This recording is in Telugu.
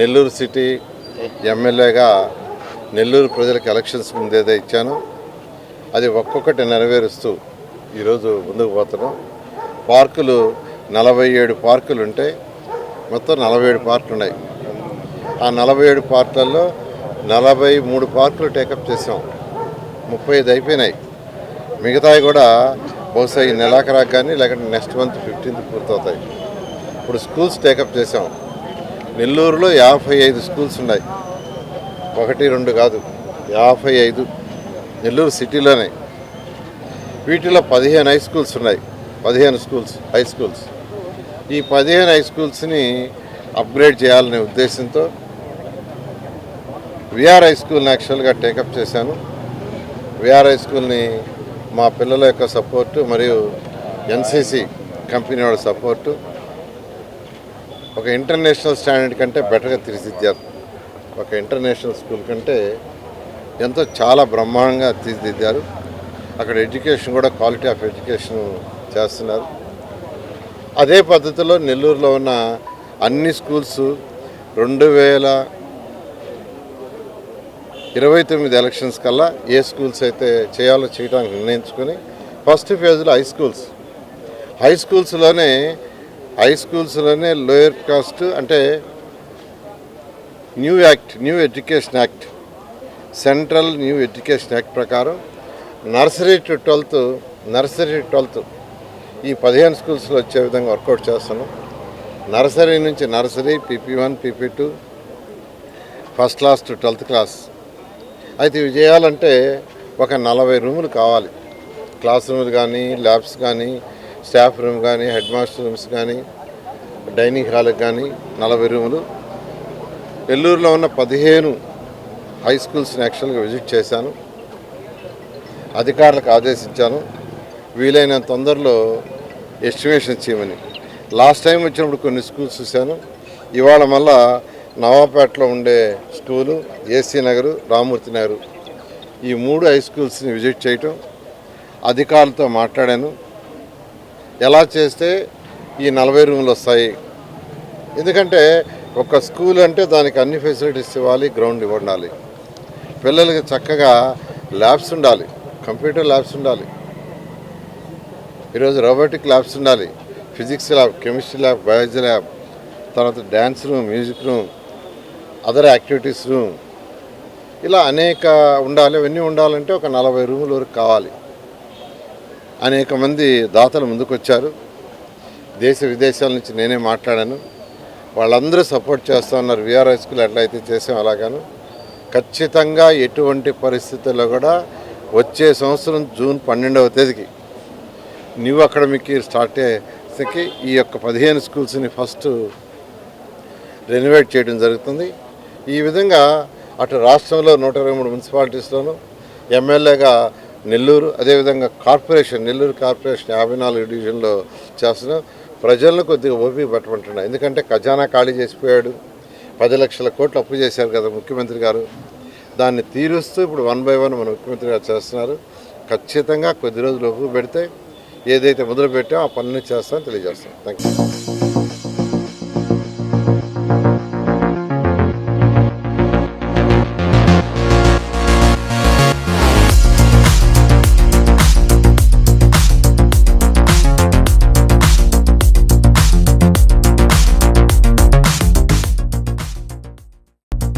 నెల్లూరు సిటీ ఎమ్మెల్యేగా నెల్లూరు ప్రజలకు ఎలక్షన్స్ ముందు ఇచ్చాను. అది ఒక్కొక్కటి నెరవేరుస్తూ ఈరోజు ముందుకు పోతున్నాం. పార్కులు నలభై ఏడు పార్కులు ఉంటాయి మొత్తం నలభై ఏడు పార్కులు ఉన్నాయి. ఆ నలభై ఏడు పార్కులలో నలభై మూడు పార్కులు టేకప్ చేసాం. ముప్పై ఐదు అయిపోయినాయి. మిగతావి కూడా బహుశా ఈ నెలాఖరాకు కానీ లేకపోతే నెక్స్ట్ మంత్ ఫిఫ్టీన్త్ పూర్తవుతాయి. ఇప్పుడు స్కూల్స్ టేకప్ చేసాం. నెల్లూరులో యాభై ఐదు స్కూల్స్ ఉన్నాయి. ఒకటి రెండు కాదు. యాభై ఐదు నెల్లూరు సిటీలోనే. వీటిలో పదిహేను హై స్కూల్స్ ఉన్నాయి. పదిహేను స్కూల్స్ హై స్కూల్స్ ఈ పదిహేను హై స్కూల్స్ని అప్గ్రేడ్ చేయాలనే ఉద్దేశంతో విఆర్ హై స్కూల్ని యాక్చువల్గా టేకప్ చేశాను. విఆర్ హై స్కూల్ని మా పిల్లల యొక్క సపోర్టు మరియు ఎన్సీసీ కంపెనీ వాళ్ళ సపోర్టు ఒక ఇంటర్నేషనల్ స్టాండర్డ్ కంటే బెటర్గా తీర్చిదిద్దారు. ఒక ఇంటర్నేషనల్ స్కూల్ కంటే ఎంతో చాలా బ్రహ్మాండంగా తీర్చిదిద్దారు. అక్కడ ఎడ్యుకేషన్ కూడా క్వాలిటీ ఆఫ్ ఎడ్యుకేషన్ చేస్తున్నారు. అదే పద్ధతిలో నెల్లూరులో ఉన్న అన్ని స్కూల్స్ రెండు వేల ఇరవై తొమ్మిది ఎలక్షన్స్ కల్లా ఏ స్కూల్స్ అయితే చేయాలో చేయడానికి నిర్ణయించుకొని ఫస్ట్ ఫేజ్లో హై స్కూల్స్ హై స్కూల్స్లోనే హై స్కూల్స్లోనే లోయర్ కాస్ట్ అంటే new act new education act central new education act ప్రకారం nursery to twelfth nursery to twelfth ఈ పదిహేను స్కూల్స్లో వచ్చే విధంగా వర్కౌట్ చేస్తాను నర్సరీ నుంచి nursery PP one PP two first class to twelfth class. అయితే ఇవి చేయాలంటే ఒక నలభై రూములు కావాలి. క్లాస్ రూములు కానీ ల్యాబ్స్ కానీ స్టాఫ్ రూమ్ కానీ హెడ్ మాస్టర్ రూమ్స్ కానీ డైనింగ్ హాల్కి కానీ నలభై రూములు. నెల్లూరులో ఉన్న పదిహేను హై స్కూల్స్ని యాక్చువల్గా విజిట్ చేశాను. అధికారులకు ఆదేశించాను. వీలైన తొందరలో ఎస్టిమేషన్ చేయమని. లాస్ట్ టైం వచ్చినప్పుడు కొన్ని స్కూల్స్ చూశాను. ఇవాళ మళ్ళా నవాపేటలో ఉండే స్కూలు ఏసీ నగరు రామూర్తి నగరు. ఈ మూడు హై స్కూల్స్ని విజిట్ చేయటం అధికారులతో మాట్లాడాను. ఎలా చేస్తే ఈ నలభై రూములు వస్తాయి? ఎందుకంటే ఒక స్కూల్ అంటే దానికి అన్ని ఫెసిలిటీస్ ఇవ్వాలి గ్రౌండ్ ఇవ్వండాలి. పిల్లలకి చక్కగా ల్యాబ్స్ ఉండాలి కంప్యూటర్ ల్యాబ్స్ ఉండాలి. ఈరోజు రోబోటిక్ ల్యాబ్స్ ఉండాలి physics lab chemistry lab biology lab తర్వాత dance room music room other activities room. ఇలా అనేక ఉండాలి అవన్నీ ఉండాలంటే ఒక నలభై రూముల వరకు కావాలి. అనేక మంది దాతలు ముందుకొచ్చారు. దేశ విదేశాల నుంచి నేనే మాట్లాడాను. వాళ్ళందరూ సపోర్ట్ చేస్తూ ఉన్నారు. విఆర్ హై స్కూల్ ఎట్లయితే చేసాం అలాగాను. ఖచ్చితంగా ఎటువంటి పరిస్థితుల్లో కూడా వచ్చే సంవత్సరం జూన్ పన్నెండవ తేదీకి న్యూ అకాడమిక్ ఇయర్ స్టార్ట్ అయ్యేసరికి ఈ యొక్క పదిహేను స్కూల్స్ని ఫస్ట్ రెనోవేట్ చేయడం జరుగుతుంది. ఈ విధంగా అటు రాష్ట్రంలో నూట ఇరవై మూడు మున్సిపాలిటీస్లోను ఎమ్మెల్యేగా నెల్లూరు అదేవిధంగా కార్పొరేషన్ నెల్లూరు కార్పొరేషన్ యాభై నాలుగు డివిజన్లో చేస్తున్నాం ప్రజలను కొద్దిగా ఓపిక పట్టమంటున్నా. ఎందుకంటే ఖజానా ఖాళీ చేసిపోయాడు. పది లక్షల కోట్లు అప్పు చేశారు కదా ముఖ్యమంత్రి గారు. దాన్ని తీరుస్తూ ఇప్పుడు వన్ బై వన్ మన ముఖ్యమంత్రి గారు చేస్తున్నారు. ఖచ్చితంగా కొద్ది రోజులు పెడితే ఏదైతే మొదలుపెట్టామో ఆ పనులు చేస్తామని తెలియజేస్తాం థ్యాంక్ యూ